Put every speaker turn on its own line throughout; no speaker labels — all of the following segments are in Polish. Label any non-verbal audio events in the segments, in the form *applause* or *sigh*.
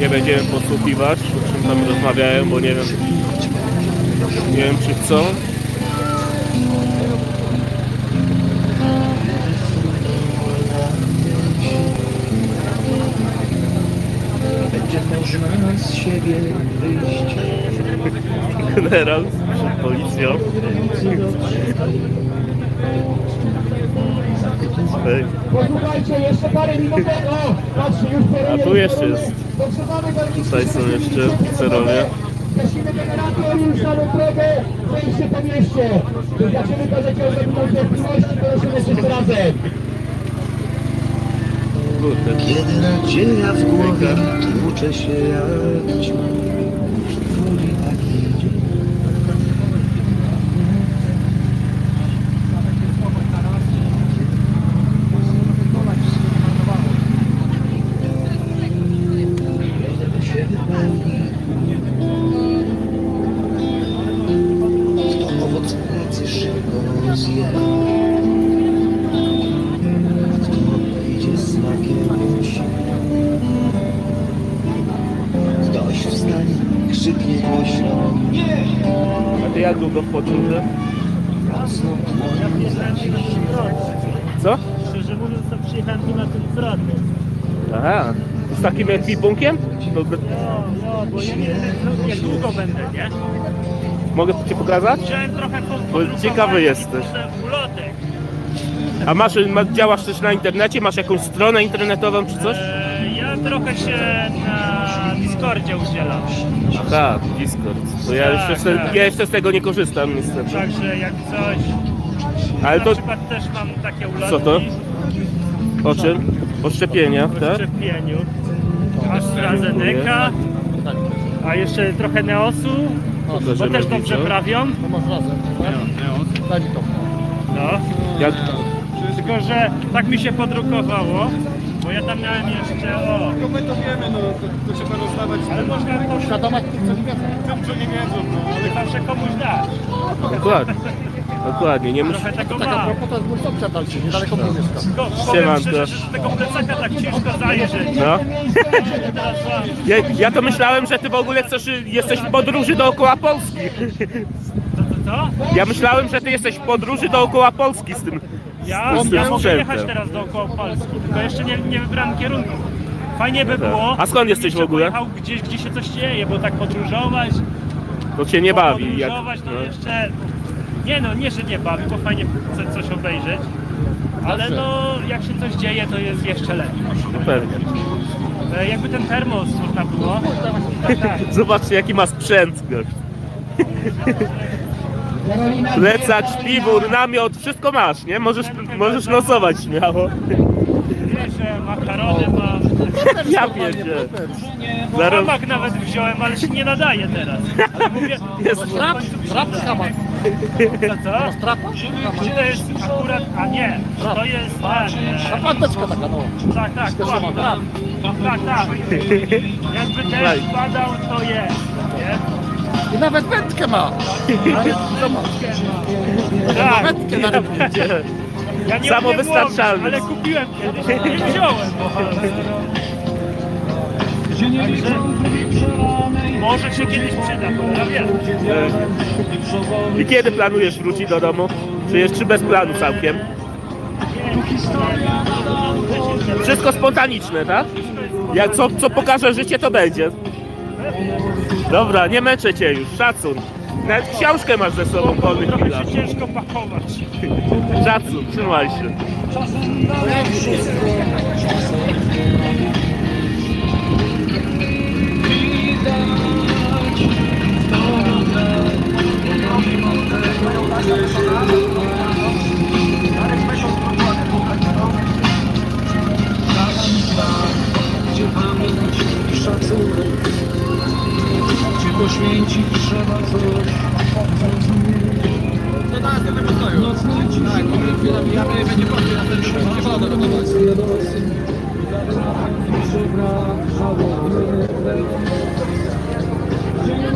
Nie będziemy podsłuchiwać, o czym tam rozmawiają, bo nie wiem, nie wiem czy chcą.
Można z siebie wyjść.
Generał z policją.
Posłuchajcie, jeszcze parę minut. O, patrzcie, już
A tu jeszcze jest. Tutaj są jeszcze oficerowie.
Gasimy generator i już mamy drogę. Wejście po mieście. Wyznaczymy to, że cię odrobiną cierpliwości, prosimy wszyscy razem.
Kurde,
Kiedy nadzieja w głowie tłucze się jak ćma.
Z takim ekwipunkiem?
No, no, bo ja nie wiem, jak długo będę, nie?
mogę ci pokazać?
Chciałem trochę po,
Bo
podrukować
ciekawy
i
jesteś.
ulotek.
A masz, ma, działasz też na internecie? Masz jakąś stronę internetową czy coś?
E, ja trochę się na Discordzie udzielam.
Tak, Discord. To ja
Tak,
jeszcze, z,
tak.
ja jeszcze z tego nie korzystam niestety.
Także jak coś.
Ale
na
to
przykład też mam takie ulotki
Co to? o czym? O szczepieniach,
o
tak?
szczepieniu. AstraZeneca, a jeszcze trochę Neosu, bo też dobrze prawią. No.
Jak,
Tylko, że tak mi się podrukowało, bo ja tam miałem jeszcze, o,
No my to wiemy, no to, to trzeba rozdawać
ale można to
świadomać tych, co nie wiedzą. Tym, co nie wiedzą, no.
ale zawsze komuś dać.
dokładnie. Dokładnie, nie.
Trochę tego
Tak a
mam.
propos, to jest mój sąsiad dalszy, niedaleko mnie mieszka.
Tylko powiem szczerze, że z tego plecaka tak ciężko zajrzeć.
No. *laughs* Ja, ja to myślałem, że ty w ogóle chcesz, jesteś w podróży dookoła Polski.
Co, co, co?
Ja myślałem, że ty jesteś w podróży dookoła Polski z tym,
Ja,
z tym
ja mogę
sprzętem.
jechać teraz dookoła Polski, tylko jeszcze nie, nie wybrałem kierunku. Fajnie by było.
A skąd jesteś w ogóle?
pojechał gdzieś, gdzie się coś dzieje, bo tak podróżować,
To cię nie bawi. Jak,
podróżować to
no.
jeszcze... Nie no, nie, że nie bawi, bo fajnie chce coś obejrzeć. Ale no, jak się coś dzieje, to jest jeszcze lepiej.
no pewnie.
E, jakby ten termos można było. Tak, tak. *laughs*
Zobaczcie jaki ma sprzęt. gość. Plecak, śpiwór, namiot, wszystko masz, nie? Możesz, możesz nosować śmiało.
Że makarony mam. *laughs*
Ja wiedziałem. Zaraz,
Hamak nawet wziąłem, ale się nie nadaje teraz. Ale *laughs* mówię,
Jest
Trap
z hamak.
Co? Czy to jest akurat, a nie, to jest ten,
Panteczka taka, no.
tak, tak, tak, tak, tak, tak. Jakby też padał, to jest, nie?
I nawet wędkę ma. Zobacz,
Tak,
wędkę na rybnicie.
ja nie
Samowystarczalny.
umiem łowić, ale kupiłem kiedyś, nie wziąłem. Także może się kiedyś przyda, ja wiem.
I kiedy planujesz wrócić do domu? Czy jest czy bez planu całkiem? Wszystko spontaniczne, tak? Jak co, co pokaże życie, to będzie. Dobra, nie męczę cię już, szacun. Nawet książkę masz ze sobą w wolnych
Trochę
chwilach.
się ciężko pakować.
Szacun, trzymaj się.
Gdzie pamięć Gdzie poświęcić trzeba coś
Jezu, oni zaczęli się sprzątać!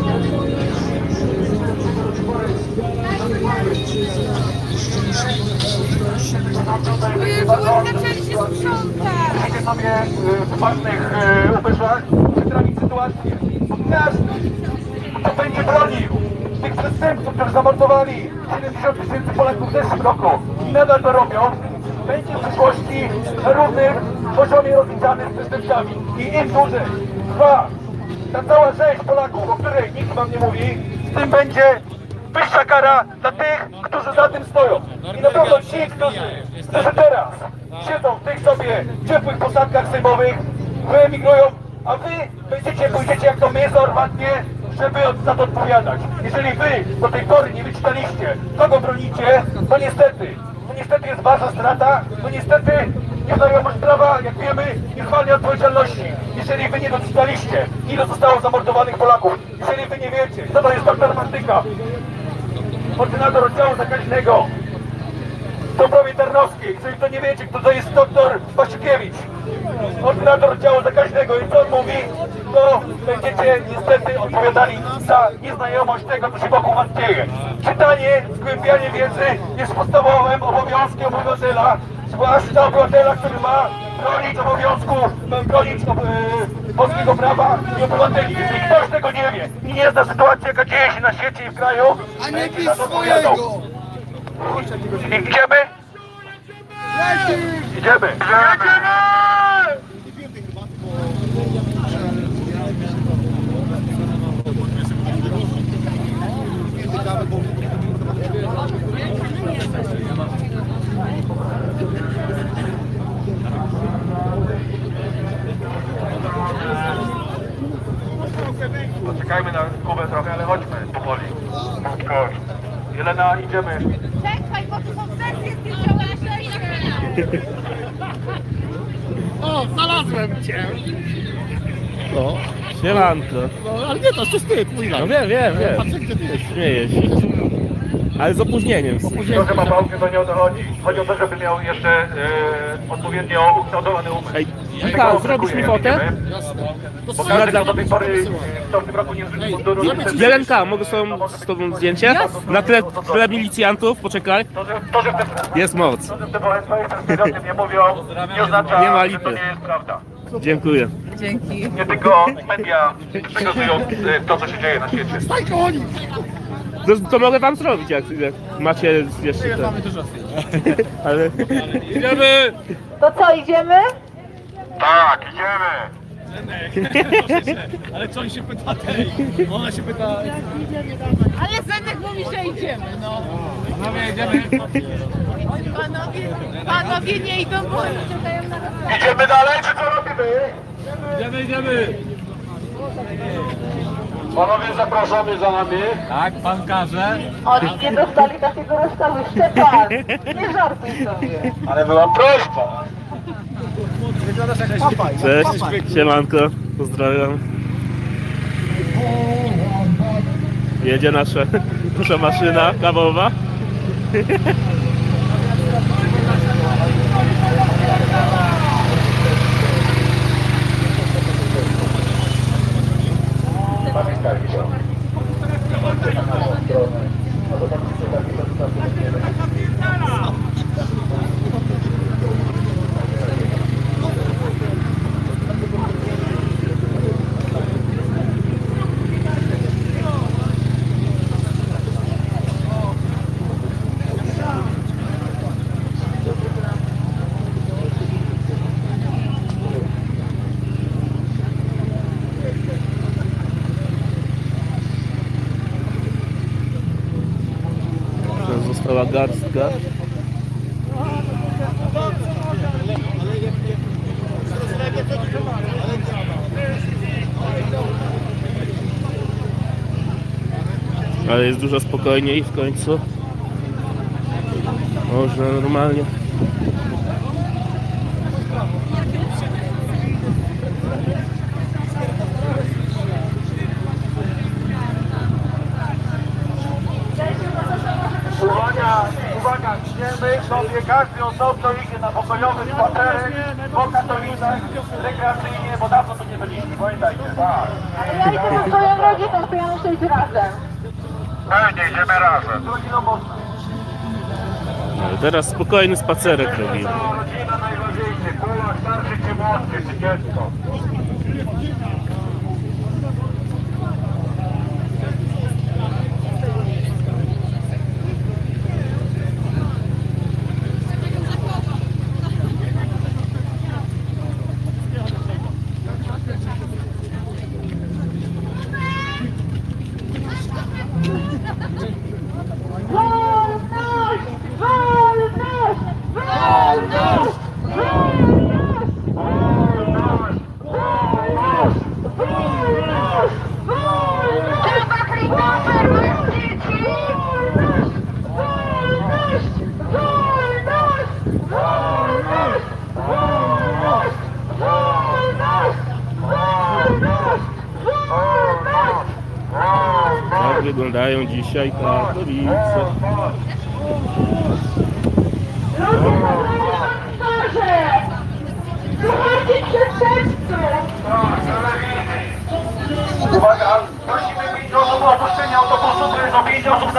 sobie w ważnych y, ubyszach przytrafić sytuację. Każdy, kto będzie bronił tych przestępców, którzy zamordowali 70 tysięcy Polaków w zeszłym roku i nadal to robią, będzie w przyszłości na równym poziomie z przestępcami. I im dłużej ta cała rzeź Polaków, o której nikt wam nie mówi, tym będzie wyższa kara dla tych, którzy za tym stoją. I na pewno ci, którzy, którzy teraz siedzą w tych sobie ciepłych posadkach sejmowych, wyemigrują, a wy będziecie, pójdziecie jak to mięso armatnie, żeby za to odpowiadać. Jeżeli wy do tej pory nie wyczytaliście, kogo bronicie, to niestety, to niestety jest wasza strata, to niestety nieznajomość prawa, jak wiemy, nie zwalnia odpowiedzialności. Jeżeli wy nie doczytaliście, ile zostało zamordowanych Polaków, jeżeli wy nie wiecie, kto to jest doktor Martyka, ordynator oddziału zakaźnego w Dąbrowie Tarnowskiej. Jeżeli to nie wiecie, kto to jest doktor Pasiukiewicz, ordynator oddziału zakaźnego i co on mówi, to będziecie niestety odpowiadali za nieznajomość tego, co się wokół was dzieje. Czytanie, zgłębianie wiedzy jest podstawowym obowiązkiem obywatela, zwłaszcza obywatela, który ma bronić obowiązku, bronić e, polskiego prawa i obywateli. Jeżeli ktoś tego nie wie i nie zna sytuacji, jaka dzieje się na świecie i w kraju,
A nie pis
za to odpowiadał.
swojego!
Idziemy? Idziemy! Poczekajmy na Kubę trochę, ale chodźmy powoli. Jelena, idziemy.
Czekaj, bo tu są sesje.
O, znalazłem cię! No,
Siemanko.
no ale nie, to jest ty, twój
No wiem, wiem, wiem.
Patrzę, gdzie ty jesteś.
Śmieję się. Ale z opóźnieniem.
To, że ma pałkę, to nie o to chodzi. Chodzi o to, żeby miał jeszcze e, odpowiednio ukształtowany umysł.
Ej, Michał, zrobisz mi fotę?
widzimy. Kto do tej pory, kto w tym roku nie munduru,
Jelenka, mogę z tobą, z tobą zdjęcie? Na tle, tle milicjantów, poczekaj.
To, że, to, że te,
Jest moc.
to, że te społeczeństwa o tym nie mówią, nie oznacza,
Nie ma
że
lipy.
to nie jest prawda.
Dziękuję.
Nie tylko media przekazują e, to, co się dzieje na świecie.
To, to mogę wam zrobić, jak, jak macie jeszcze
dużo
Ale... Idziemy!
To co, idziemy?
Tak, idziemy.
Ale co on się pyta tej? Ona się pyta...
Ale Zenek mówi, że idziemy, no.
Panowie, jedziemy.
Panowie, panowie nie idą, bo czekają na.
Idziemy dalej, czy co robimy?
Idziemy, idziemy!
Panowie, zapraszamy za nami.
Tak, pan każe.
Oni nie dostali takiego rozstawu. Szczepan, nie żartuj sobie.
Ale była prośba.
Cześć, siemanko, pozdrawiam. Jedzie nasza, *laughs* nasza maszyna kawowa. *laughs* Została garstka. Ale jest dużo spokojniej w końcu. Można normalnie.
Sobie, każdy osobno idzie na pokojowy spacerek po Katowicach rekreacyjnie, bo dawno tu nie byliśmy, pamiętajcie. Tak.
Ale ja idę ze swoją rodziną, to ja muszę iść razem.
Pewnie, idziemy razem. Z rodziną mocno.
Ale teraz spokojny spacerek robimy.
Rodzina najważniejsza, Polak, starszy czy młodszy.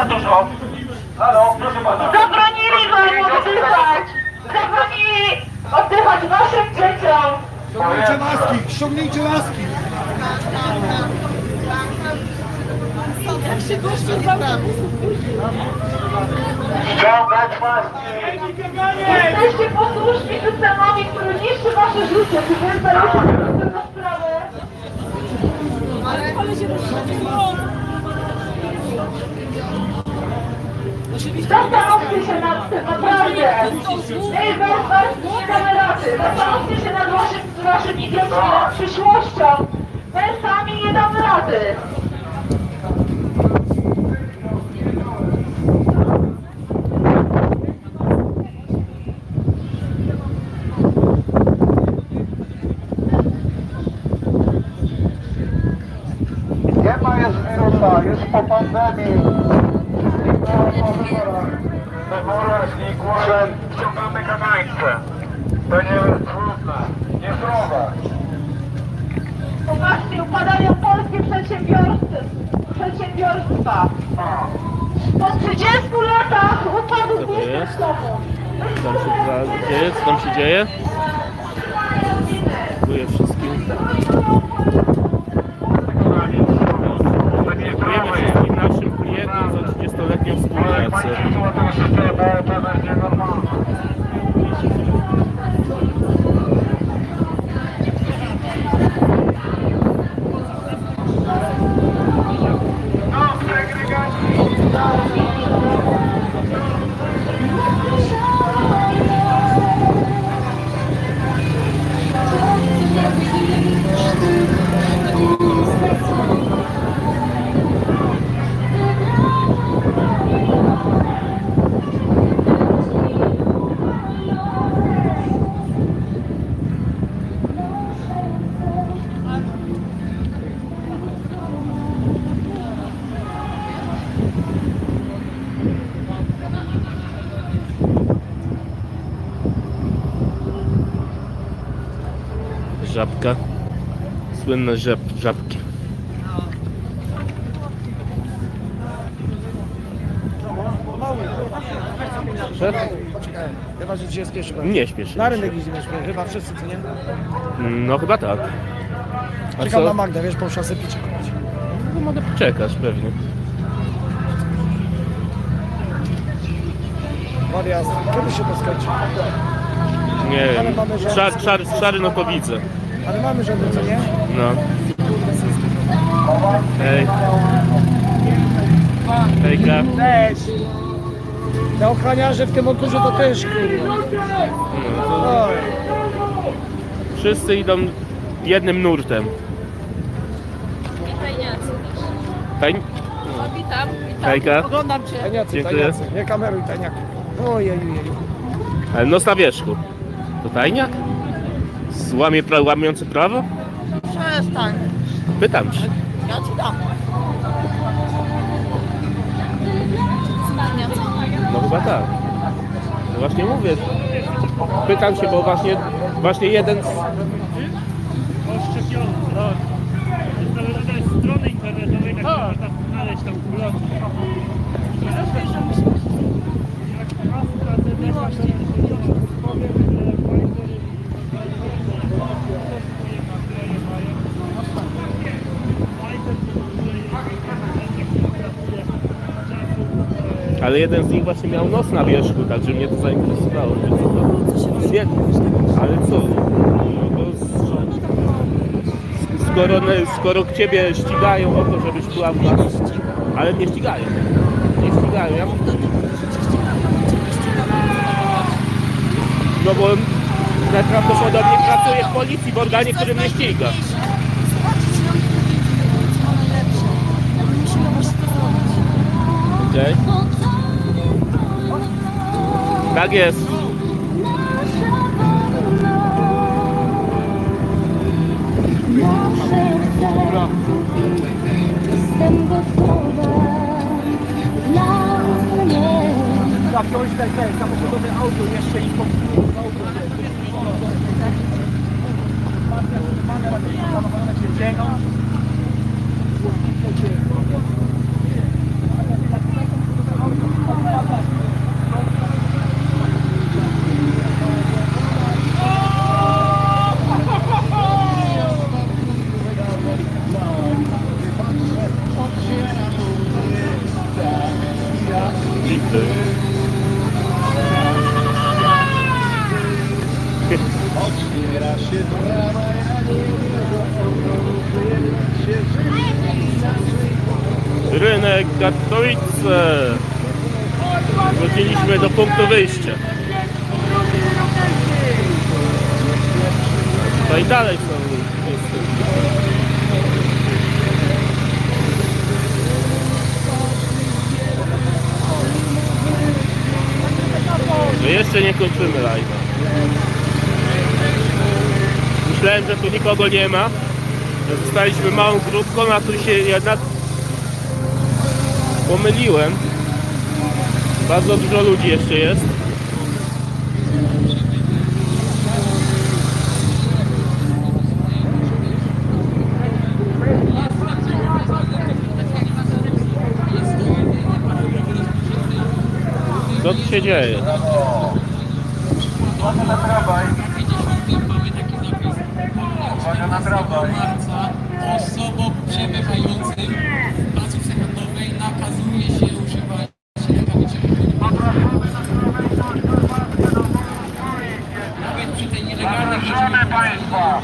Dużo. Halo, proszę pana.
Zabronili wam oddychać! Zabronili oddychać waszym dzieciom!
Ściągnijcie maski, ściągnijcie maski.
Ściągać maski.
Jesteście posłuszni systemowi, który niszczy wasze życie. Czy wy zdajecie sobie z tego sprawę? Zastanówcie się nad tym, naprawdę! Ej, was, was, kameraty! Zastanówcie się nad waszym, waszym idiotami, nad przyszłością! My sami nie damy rady!
Słynne żab, żabki. Proszę?
Chyba, że dzisiaj spieszy.
Nie śpieszy.
Na rynek idziemy, śpieszy. chyba wszyscy, co nie?
No chyba tak. A
Czekam na
co?
Magdę, wiesz, po szasę picie kupić.
No mogę poczekać pewnie.
Wariat, kiedy się to skończy?
Nie
Ale
wiem.
mamy żony.
Szar, szar, szary no to widzę.
Ale mamy żony, co nie?
No. Hej. Hejka.
Cześć! Te ochroniarze w tym motorze to też, kurwa.
No,
Oj.
wszyscy idą jednym nurtem. Hej.
Witam, witam.
Hejka.
Oglądam cię.
Taniacy,
Dziękuję.
taniacy. Nie kameruj, taniak. Ojej, ojej.
Ale nos na wierzchu. To tajniak? Złamie pra, łamiący prawo?
Przestań.
Pytam się.
Ja ci dam.
No chyba tak. No właśnie mówię. Pytam się, bo właśnie, właśnie jeden z...
Strony internetowej, na której można znaleźć tam ulotki.
Ale jeden z nich właśnie miał nos na wierzchu, także mnie to zainteresowało. Więc to- Nie, ale co? No bo z- skoro, skoro ciebie ścigają o to, żebyś była w ale mnie ścigają. Nie ścigają. Ja... No bo najprawdopodobniej pracuję w policji, w organie, który mnie ściga.
Zobaczyć nam
tak jest.
Jestem gotowa
dla mnie. Trzeba wziąć ten, ten samochodowy audio jeszcze i Thank.
Rynek Katowice. Wróciliśmy do punktu wyjścia. No i dalej są. My jeszcze nie kończymy live'a. Myślałem, że tu nikogo nie ma. Zostaliśmy małą grupką, a tu się jednak pomyliłem. Bardzo dużo ludzi jeszcze jest. Co tu się dzieje?
Uwaga na
marca osobom przebywającym w placówce handlowej nakazuje się używać. Nawet przy tej nielegalnej
Zapraszamy Państwa.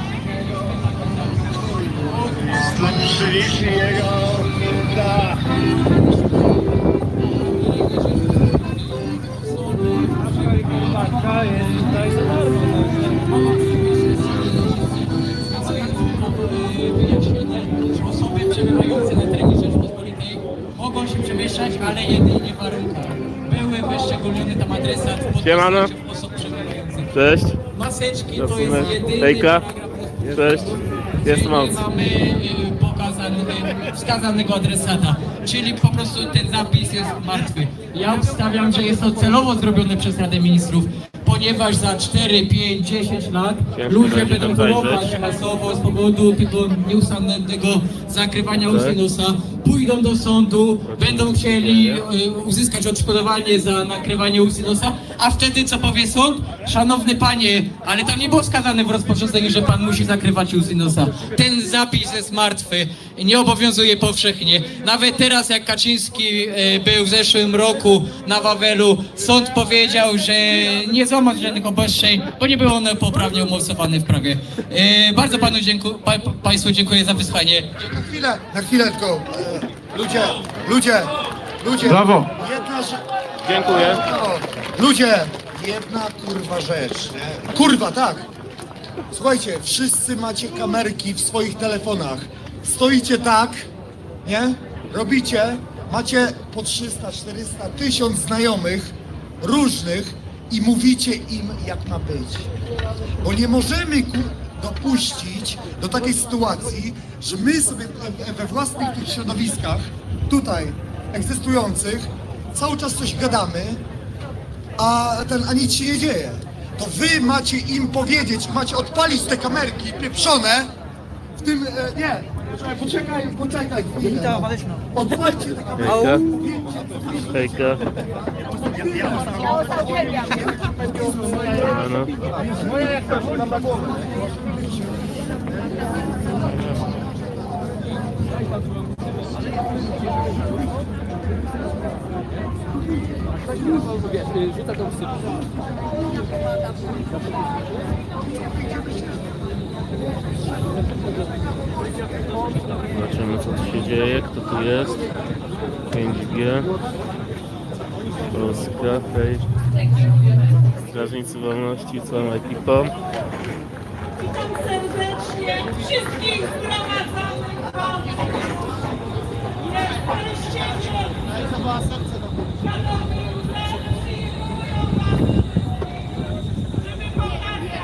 Przyliczy jego pięta.
osoby mogą się przemieszczać, ale jedynie w warunkach. Były wyszczególnione tam adresat
Siemano.
postacią osób przebywających.
Cześć.
Maseczki to
Zasunę.
jest jedyny
Hejka.
paragraf
Cześć. Jest moc.
mamy y, pokazany, y, wskazanego adresata, czyli po prostu ten zapis jest martwy. Ja ustawiam, że jest to celowo zrobione przez Radę Ministrów, ponieważ za 4, 5, 10 lat
Ciężko
ludzie
będzie
będą
tam zajrzeć.
masowo z powodu tego nieustannego zakrywania
Tak.
usynusa, pójdą do sądu, będą chcieli y, uzyskać odszkodowanie za nakrywanie usynusa, a wtedy co powie sąd? Szanowny panie, ale tam nie było wskazane w rozporządzeniu, że pan musi zakrywać usynusa. Ten zapis jest martwy, nie obowiązuje powszechnie. Nawet teraz jak Kaczyński y, był w zeszłym roku na Wawelu, sąd powiedział, że nie złamał żadnych obostrzeń, bo nie było one poprawnie umocowane w prawie. Y, Bardzo panu dziękuję, pa, państwu dziękuję za wysłanie.
Na chwilę, na chwilę tylko. Ludzie, ludzie, ludzie.
Brawo.
Jedna rzecz.
Dziękuję.
Ludzie, jedna kurwa rzecz. nie? Kurwa, tak. Słuchajcie, wszyscy macie kamerki w swoich telefonach. Stoicie tak, nie? Robicie, macie po 300, 400, 1000 znajomych, różnych i mówicie im jak ma być. Bo nie możemy ku, dopuścić do takiej sytuacji, że my sobie we- własnych tych środowiskach, tutaj egzystujących, cały czas coś gadamy, a, ten, a nic się nie dzieje. To wy macie im powiedzieć, macie odpalić te kamerki pieprzone w tym, e, nie, poczekaj, poczekaj, poczekaj chwilę. Odpalcie te kamerki.
Hejka. Hejka. No, no. Zobaczymy co tu się dzieje, kto tu jest. 5G. Polska, hej. Strażnicy Wolności, całą ekipą.
serdecznie wszystkich zgromadzonych Jesteście Szanowni uczestnicy, żeby pokazać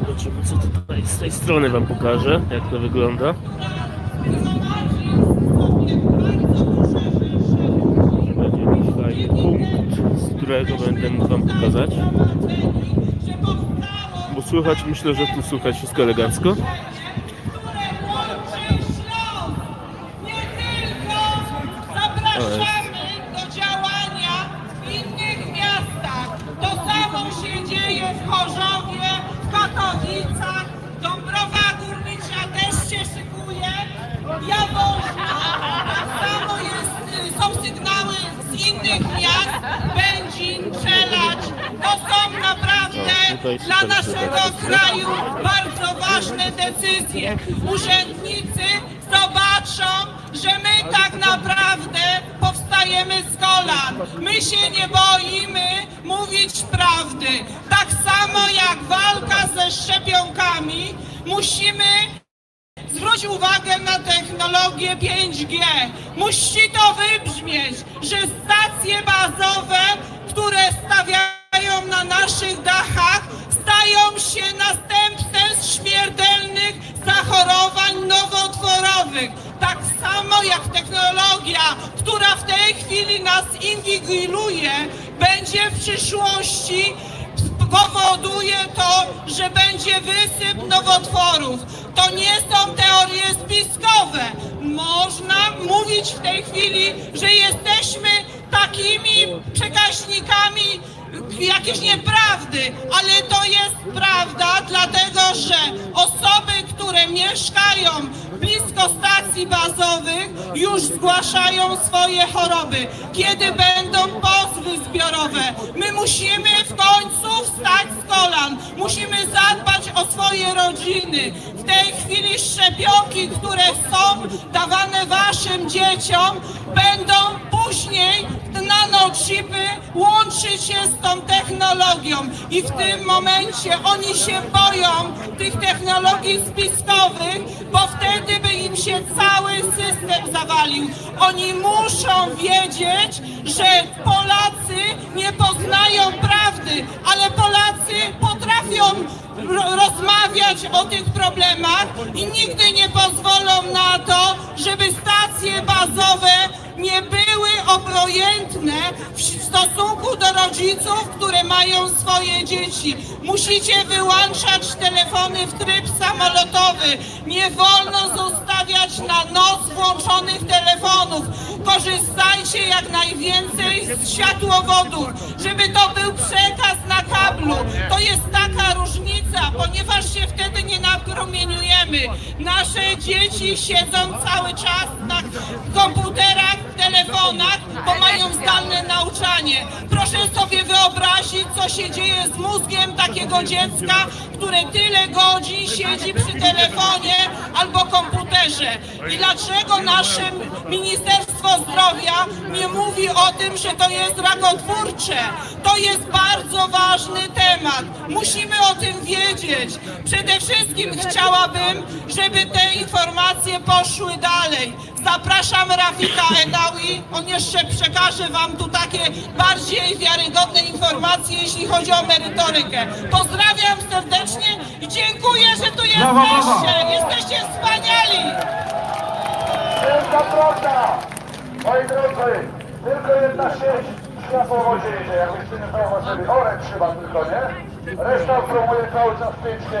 Zobaczymy co tutaj z tej strony wam pokażę, jak to wygląda. Będzie fajny punkt, z którego będę mógł wam pokazać. Bo słychać, myślę, że tu słychać wszystko elegancko.
Dla naszego kraju bardzo ważne decyzje. Urzędnicy zobaczą, że my tak naprawdę powstajemy z kolan. My się nie boimy mówić prawdy. Tak samo jak walka ze szczepionkami, musimy Zwróć uwagę na technologię 5G. Musi to wybrzmieć, że stacje bazowe, które stawiają na naszych dachach, stają się następstwem śmiertelnych zachorowań nowotworowych. Tak samo jak technologia, która w tej chwili nas inwigiluje, będzie w przyszłości powoduje to, że będzie wysyp nowotworów. To nie są teorie spiskowe. Można mówić w tej chwili, że jesteśmy takimi przekaźnikami jakiejś nieprawdy, ale to jest prawda, dlatego że osoby, które mieszkają blisko stacji bazowych, już zgłaszają swoje choroby. Kiedy będą pozwy zbiorowe? My musimy w końcu wstać z kolan. Musimy zadbać o swoje rodziny. W tej chwili szczepionki, które są dawane waszym dzieciom, będą później nanochipy łączyć się z tą technologią i w tym momencie oni się boją tych technologii spiskowych, bo wtedy by im się cały system zawalił. Oni muszą wiedzieć, że Polacy nie poznają prawdy, ale Polacy potrafią ro- rozmawiać o tych problemach i nigdy nie pozwolą na to, żeby stacje bazowe nie były obojętne w stosunku do rodziców, które mają swoje dzieci. Musicie wyłączać telefony w tryb samolotowy. Nie wolno zostawiać na noc włączonych telefonów. Korzystajcie jak najwięcej z światłowodów, żeby to był przekaz na kablu. To jest taka różnica, ponieważ się wtedy nie napromieniujemy. Nasze dzieci siedzą cały czas na komputerach, telefonach, bo mają zdalne nauczanie. Proszę sobie wyobrazić, co się dzieje z mózgiem takiego dziecka, które tyle godzin siedzi przy telefonie albo komputerze. I dlaczego nasze Ministerstwo Zdrowia nie mówi o tym, że to jest rakotwórcze? To jest bardzo ważny temat. Musimy o tym wiedzieć. Przede wszystkim chciałabym, żeby te informacje poszły dalej. Zapraszam Rafika Edawi, on jeszcze przekaże Wam tu takie bardziej wiarygodne informacje, jeśli chodzi o merytorykę. Pozdrawiam serdecznie i dziękuję, że tu jesteście. Jesteście wspaniali.
Wielka prawda! Moi drodzy, tylko jedna sieć na powodzie jedzie, jakbyście nie zauważyli. Orek chyba tylko, nie? Reszta promuje cały czas 5G.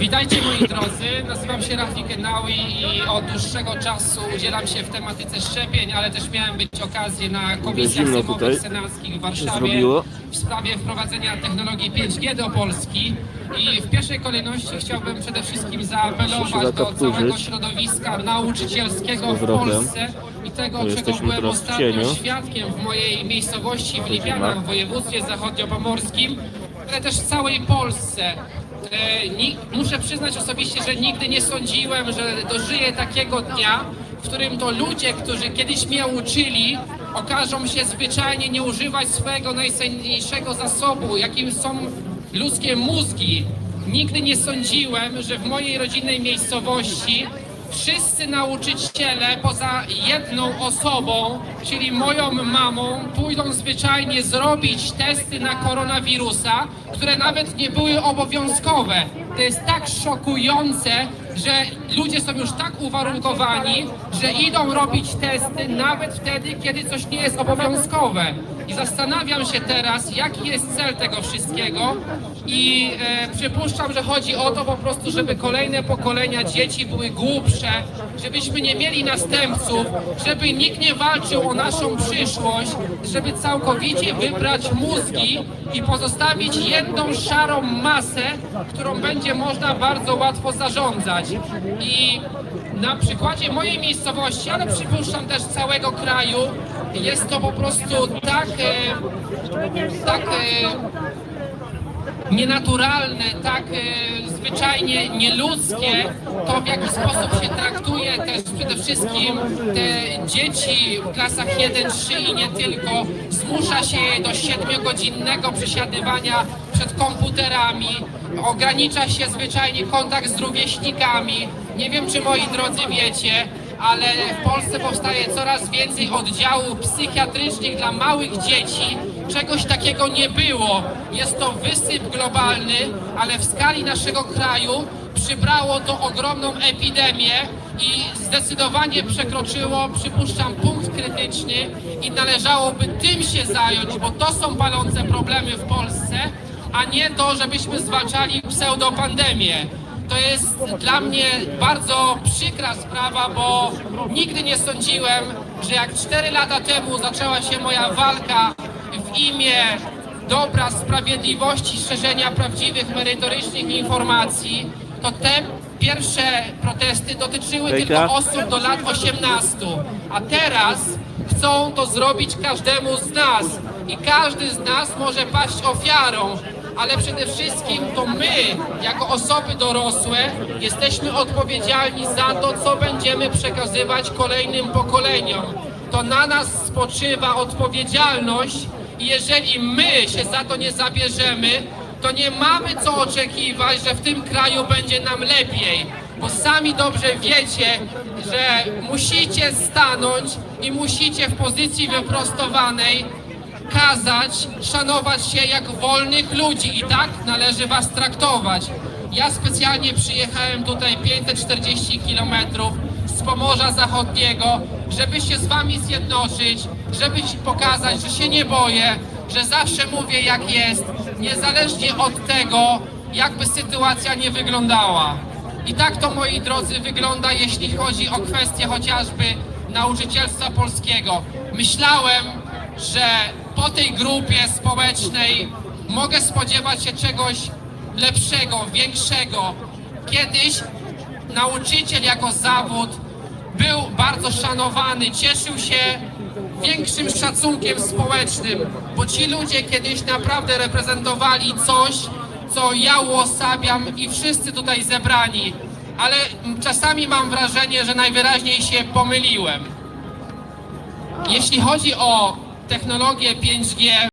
Witajcie moi drodzy, nazywam się Rafik Enawi i od dłuższego czasu udzielam się w tematyce szczepień, ale też miałem być okazję na komisjach
Zimno
sejmowych,
tutaj.
senackich w Warszawie
zrobiło.
w sprawie wprowadzenia technologii 5G do Polski i w pierwszej kolejności chciałbym przede wszystkim zaapelować do
zakapturzyć.
całego środowiska nauczycielskiego w
powrotem.
Polsce i tego, czego
jesteśmy
byłem
teraz w
ostatnio
cieniu.
świadkiem w mojej miejscowości w. Lipianach w województwie zachodniopomorskim, ale też w całej Polsce. E, muszę przyznać osobiście, że nigdy nie sądziłem, że dożyję takiego dnia, w którym to ludzie, którzy kiedyś mnie uczyli, okażą się zwyczajnie nie używać swojego najcenniejszego zasobu, jakim są ludzkie mózgi. Nigdy nie sądziłem, że w mojej rodzinnej miejscowości wszyscy nauczyciele poza jedną osobą, czyli moją mamą, pójdą zwyczajnie zrobić testy na koronawirusa, które nawet nie były obowiązkowe. To jest tak szokujące, że ludzie są już tak uwarunkowani, że idą robić testy nawet wtedy, kiedy coś nie jest obowiązkowe. I zastanawiam się teraz, jaki jest cel tego wszystkiego i e, przypuszczam, że chodzi o to po prostu, żeby kolejne pokolenia dzieci były głupsze, żebyśmy nie mieli następców, żeby nikt nie walczył o naszą przyszłość, żeby całkowicie wybrać mózgi i pozostawić jedną szarą masę, którą będzie można bardzo łatwo zarządzać. I na przykładzie mojej miejscowości, ale przypuszczam też całego kraju, jest to po prostu tak, e, tak e, nienaturalne, tak e, zwyczajnie nieludzkie, to w jaki sposób się traktuje też przede wszystkim te dzieci w klasach 1-3 i nie tylko, zmusza się je do 7-godzinnego przesiadywania przed komputerami, ogranicza się zwyczajnie kontakt z rówieśnikami. Nie wiem, czy moi drodzy wiecie, ale w Polsce powstaje coraz więcej oddziałów psychiatrycznych dla małych dzieci. Czegoś takiego nie było. Jest to wysyp globalny, ale w skali naszego kraju przybrało to ogromną epidemię i zdecydowanie przekroczyło, przypuszczam, punkt krytyczny i należałoby tym się zająć, bo to są palące problemy w Polsce, a nie to, żebyśmy zwalczali pseudopandemię. To jest dla mnie bardzo przykra sprawa, bo nigdy nie sądziłem, że jak 4 lata temu zaczęła się moja walka w imię dobra, sprawiedliwości, szerzenia prawdziwych, merytorycznych informacji, to te pierwsze protesty dotyczyły tylko osób do lat 18, a teraz chcą to zrobić każdemu z nas. I każdy z nas może paść ofiarą ale przede wszystkim to my, jako osoby dorosłe, jesteśmy odpowiedzialni za to, co będziemy przekazywać kolejnym pokoleniom. To na nas spoczywa odpowiedzialność i jeżeli my się za to nie zabierzemy, to nie mamy co oczekiwać, że w tym kraju będzie nam lepiej, bo sami dobrze wiecie, że musicie stanąć i musicie w pozycji wyprostowanej kazać szanować się jak wolnych ludzi i tak należy was traktować. Ja specjalnie przyjechałem tutaj 540 km z Pomorza Zachodniego, żeby się z wami zjednoczyć, żeby pokazać, że się nie boję, że zawsze mówię jak jest, niezależnie od tego, jakby sytuacja nie wyglądała. I tak to, moi drodzy, wygląda, jeśli chodzi o kwestię chociażby nauczycielstwa polskiego. Myślałem, że po tej grupie społecznej mogę spodziewać się czegoś lepszego, większego. Kiedyś nauczyciel jako zawód był bardzo szanowany, cieszył się większym szacunkiem społecznym, bo ci ludzie kiedyś naprawdę reprezentowali coś, co ja uosabiam i wszyscy tutaj zebrani. Ale czasami mam wrażenie, że najwyraźniej się pomyliłem. Jeśli chodzi o technologię 5G,